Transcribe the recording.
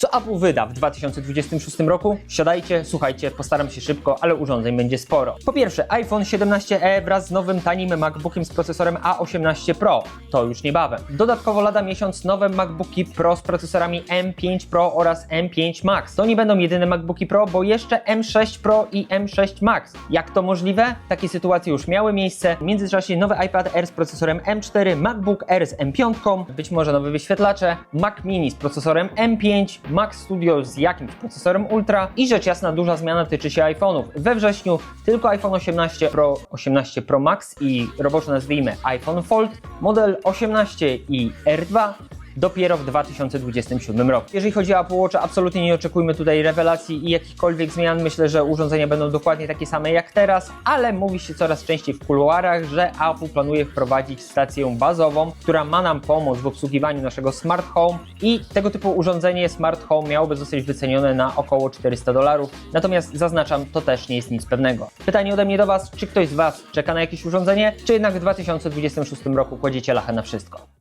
Co Apple wyda w 2026 roku? Siadajcie, słuchajcie, postaram się szybko, ale urządzeń będzie sporo. Po pierwsze, iPhone 17e wraz z nowym tanim MacBookiem z procesorem A18 Pro. To już niebawem. Dodatkowo lada miesiąc nowe MacBooki Pro z procesorami M5 Pro oraz M5 Max. To nie będą jedyne MacBooki Pro, bo jeszcze M6 Pro i M6 Max. Jak to możliwe? Takie sytuacje już miały miejsce. W międzyczasie nowy iPad Air z procesorem M4, MacBook Air z M5, być może nowe wyświetlacze, Mac Mini z procesorem M5, Mac Studio z jakimś procesorem Ultra i rzecz jasna duża zmiana tyczy się iPhone'ów. We wrześniu tylko iPhone 18 Pro, 18 Pro Max i roboczo nazwijmy iPhone Fold, model 18 i R2 dopiero w 2027 roku. Jeżeli chodzi o Apple Watch, absolutnie nie oczekujmy tutaj rewelacji i jakichkolwiek zmian. Myślę, że urządzenia będą dokładnie takie same jak teraz, ale mówi się coraz częściej w kuluarach, że Apple planuje wprowadzić stację bazową, która ma nam pomóc w obsługiwaniu naszego smart home i tego typu urządzenie smart home miałoby zostać wycenione na około 400 dolarów. Natomiast zaznaczam, to też nie jest nic pewnego. Pytanie ode mnie do Was, czy ktoś z Was czeka na jakieś urządzenie, czy jednak w 2026 roku kładziecie lachę na wszystko?